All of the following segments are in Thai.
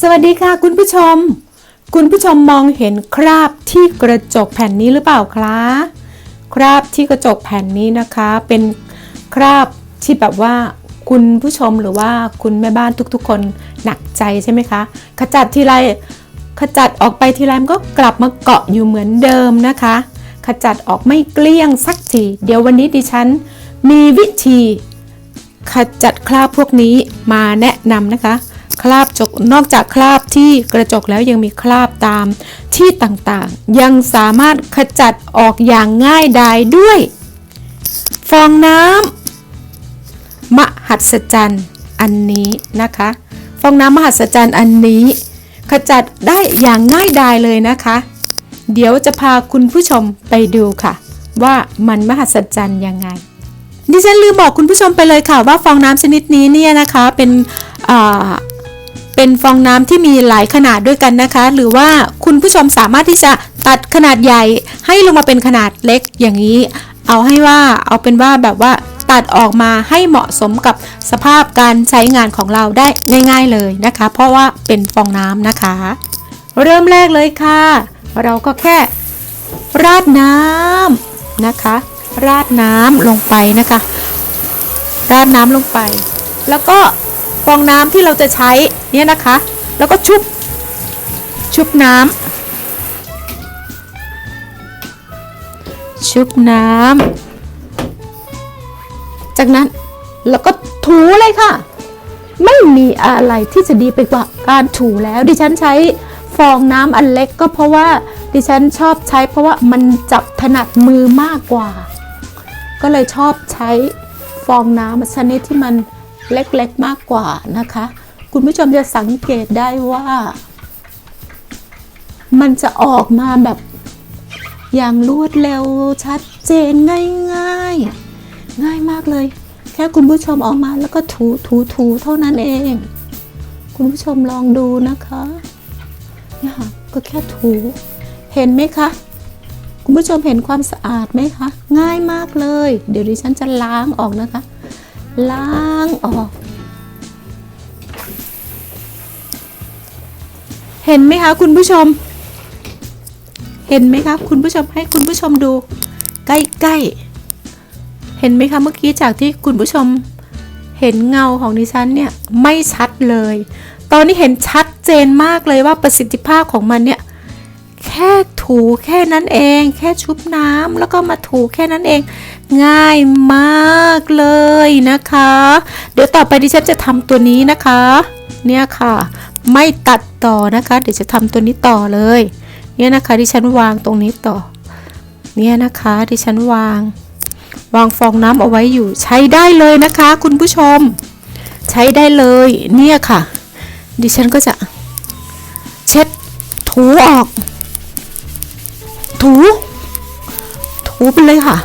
สวัสดีค่ะคุณผู้ชม คุณผู้ชมมองเห็นคราบที่กระจกแผ่นนี้หรือเปล่าคะคราบที่กระจกแผ่นนี้นะคะ เป็นคราบที่แบบว่าคุณผู้ชมหรือว่าคุณแม่บ้านทุกๆ คนหนักใจใช่ไหมคะ ขจัดทีไรขจัดออกไปทีไรมันก็กลับมาเกาะอยู่เหมือนเดิมนะคะ ขจัดออกไม่เกลี้ยงสักทีเดี๋ยววันนี้ดิฉันมีวิธี ขจัดคราบพวกนี้มาแนะนำนะคะ คราบจกนอกจากคราบที่กระจกแล้วยังมีคราบตามที่ต่างๆ ยังสามารถขจัดออกอย่างง่ายดายด้วย ฟองน้ำมหัศจรรย์อันนี้นะคะ ฟองน้ำมหัศจรรย์อันนี้ ขจัดได้อย่างง่ายดายเลยนะคะ เดี๋ยวจะพาคุณผู้ชมไปดูค่ะ ว่ามันมหัศจรรย์ยังไงดิฉันลืมบอกคุณผู้ชมไปเลยค่ะว่าฟองน้ำชนิดนี้เนี่ยนะคะเป็นอ่า เป็นฟองน้ำที่มีหลายขนาดด้วยกันนะคะ หรือว่าคุณผู้ชมสามารถที่จะตัดขนาดใหญ่ให้ลงมาเป็นขนาดเล็กอย่างนี้ เอาให้ว่าเอาเป็นว่าแบบว่าตัดออกมาให้เหมาะสมกับสภาพการใช้งานของเราได้ง่าย ๆเลยนะคะ เพราะว่าเป็นฟองน้ำนะคะ เริ่มแรกเลยค่ะ เราก็แค่ ราดน้ำนะคะ ราดน้ำลงไปนะคะ ราดน้ำลงไป แล้วก็ฟองน้ำที่เราจะใช้เนี่ยนะคะ แล้วก็ชุบ ชุบน้ำชุบน้ำจากนั้นแล้วก็ถูเลยค่ะ ไม่มีอะไรที่จะดีไปกว่าการถูแล้ว ดิฉันใช้ฟองน้ำอันเล็กก็เพราะว่าดิฉันชอบใช้เพราะว่ามันจับถนัดมือมากกว่า ก็เลยชอบใช้ฟองน้ำชนิดที่มันเล็กๆมากกว่านะคะ คุณผู้ชมจะสังเกตได้ว่า มันจะออกมาแบบอย่างรวดเร็วชัดเจนง่ายๆง่ายมากเลย แค่คุณผู้ชมออกมาแล้วก็ถูถูถูเท่านั้นเอง คุณผู้ชมลองดูนะคะเนี่ยค่ะก็แค่ถูเห็นไหมคะคุณผู้ชมเห็นความสะอาดไหมคะ ง่ายมากเลย เดี๋ยวดิฉันจะล้างออกนะคะ ล้างออก เห็นไหมคะคุณผู้ชม เห็นไหมคะคุณผู้ชมให้คุณผู้ชมดู ใกล้ๆ เห็นไหมคะเมื่อกี้จากที่คุณผู้ชม เห็นเงาของดิฉันเนี่ยไม่ชัดเลย ตอนนี้เห็นชัดเจนมากเลยว่าประสิทธิภาพของมันเนี่ยแค่ถูแค่นั้นเอง แค่ชุบน้ำแล้วก็มาถูแค่นั้นเอง ง่ายมากเลยนะคะ เดี๋ยวต่อไปดิฉันจะทำตัวนี้นะคะ เนี่ยค่ะ ไม่ตัดต่อนะคะ เดี๋ยวจะทำตัวนี้ต่อเลย เนี่ยนะคะดิฉันวางตรงนี้ต่อ เนี่ยนะคะดิฉันวาง วางฟองน้ำเอาไว้อยู่ใช้ได้เลยนะคะ คุณผู้ชม ใช้ได้เลย เนี่ยค่ะ ดิฉันก็จะ เช็ดถูออก ถู ถูไปเลยค่ะ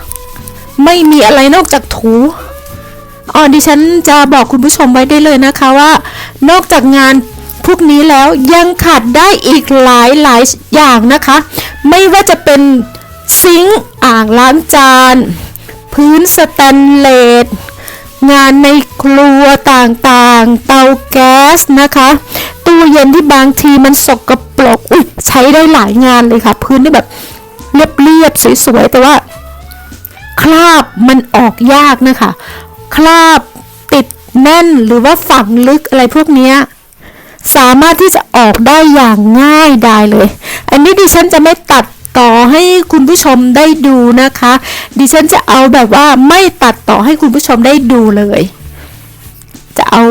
ไม่มีอะไรนอกจากถูอ๋อดิฉันจะบอกคุณผู้ชมไว้ได้เลยนะคะว่า นอกจากงาน พวกนี้แล้วยังขาดได้อีกหลายหลายอย่างนะคะ ไม่ว่าจะเป็นซิงค์อ่างล้างจาน พื้นสแตนเลสงานในครัวต่างๆ เตาแก๊สนะคะ ตู้เย็นที่บางทีมันสกปรกอุ๊ยใช้ได้หลายงานเลยค่ะ พื้นที่แบบเรียบๆสวยๆแต่ว่า คราบมันออกยากนะคะ คราบติดแน่นหรือว่าฝังลึกอะไรพวกนี้ สามารถที่จะออกได้อย่างง่ายได้เลย อันนี้ดิฉันจะไม่ตัดต่อให้คุณผู้ชมได้ดูนะคะ ดิฉันจะเอาแบบว่าไม่ตัดต่อให้คุณผู้ชมได้ดูเลย จะเอา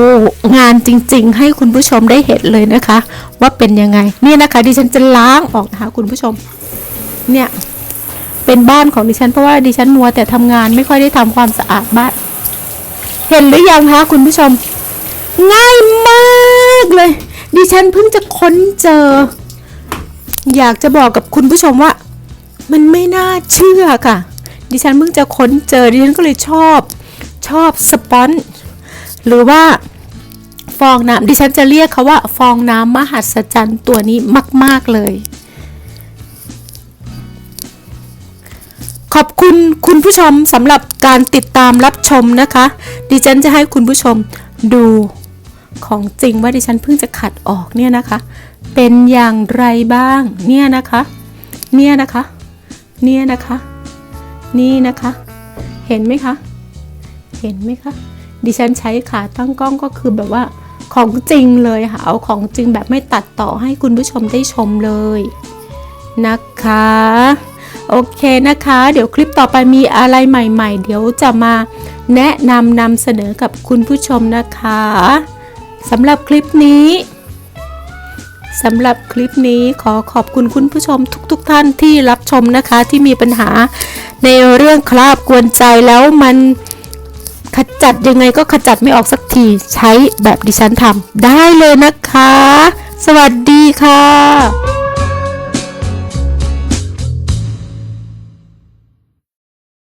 งานจริง ๆ ให้คุณผู้ชมได้เห็นเลยนะคะ ว่าเป็นยังไงนี่นะคะ ดิฉันจะล้างออกนะคะคุณผู้ชม เนี่ยเป็นบ้านของดิฉันเพราะว่าดิฉันมัวแต่ทำงานไม่ค่อยได้ทำความสะอาดบ้าน เห็นหรือยังคะคุณผู้ชม ง่ายมากเลย ดิฉันเพิ่งจะค้นเจอ อยากจะบอกกับคุณผู้ชมว่า มันไม่น่าเชื่อค่ะ ดิฉันเพิ่งจะค้นเจอดิฉันก็เลยชอบชอบสปอนจ์หรือว่าฟองน้ำดิฉันจะเรียกเขาว่า ฟองน้ำมหัศจรรย์ตัวนี้มาก ๆ เลย ขอบคุณคุณผู้ชมสำหรับการติดตามรับชมนะคะ ดิฉันจะให้คุณผู้ชมดู ของจริงว่าดิฉันเพิ่งจะขัดออกเนี่ยนะคะ เป็นอย่างไรบ้าง เนี่ยนะคะ เนี่ยนะคะ เนี่ยนะคะ นี่นะคะ เห็นไหมคะ เห็นไหมคะ ดิฉันใช้ขาตั้งกล้องก็คือแบบว่าของจริงเลยค่ะ เอาของจริงแบบไม่ตัดต่อให้คุณผู้ชมได้ชมเลยนะคะ โอเคนะคะ เดี๋ยวคลิปต่อไปมีอะไรใหม่ ๆ เดี๋ยวจะมาแนะนำนำเสนอกับคุณผู้ชมนะคะ สำหรับคลิปนี้สำหรับคลิปนี้ขอขอบคุณคุณผู้ชมทุกๆทท่านที่รับชมนะคะที่มีปัญหาในเรื่องคราบกวนใจแล้วมันขจัดยังไงก็ขจัดไม่ออกสักทีใช้แบบดิฉันทำได้เลยนะคะ สวัสดีค่ะ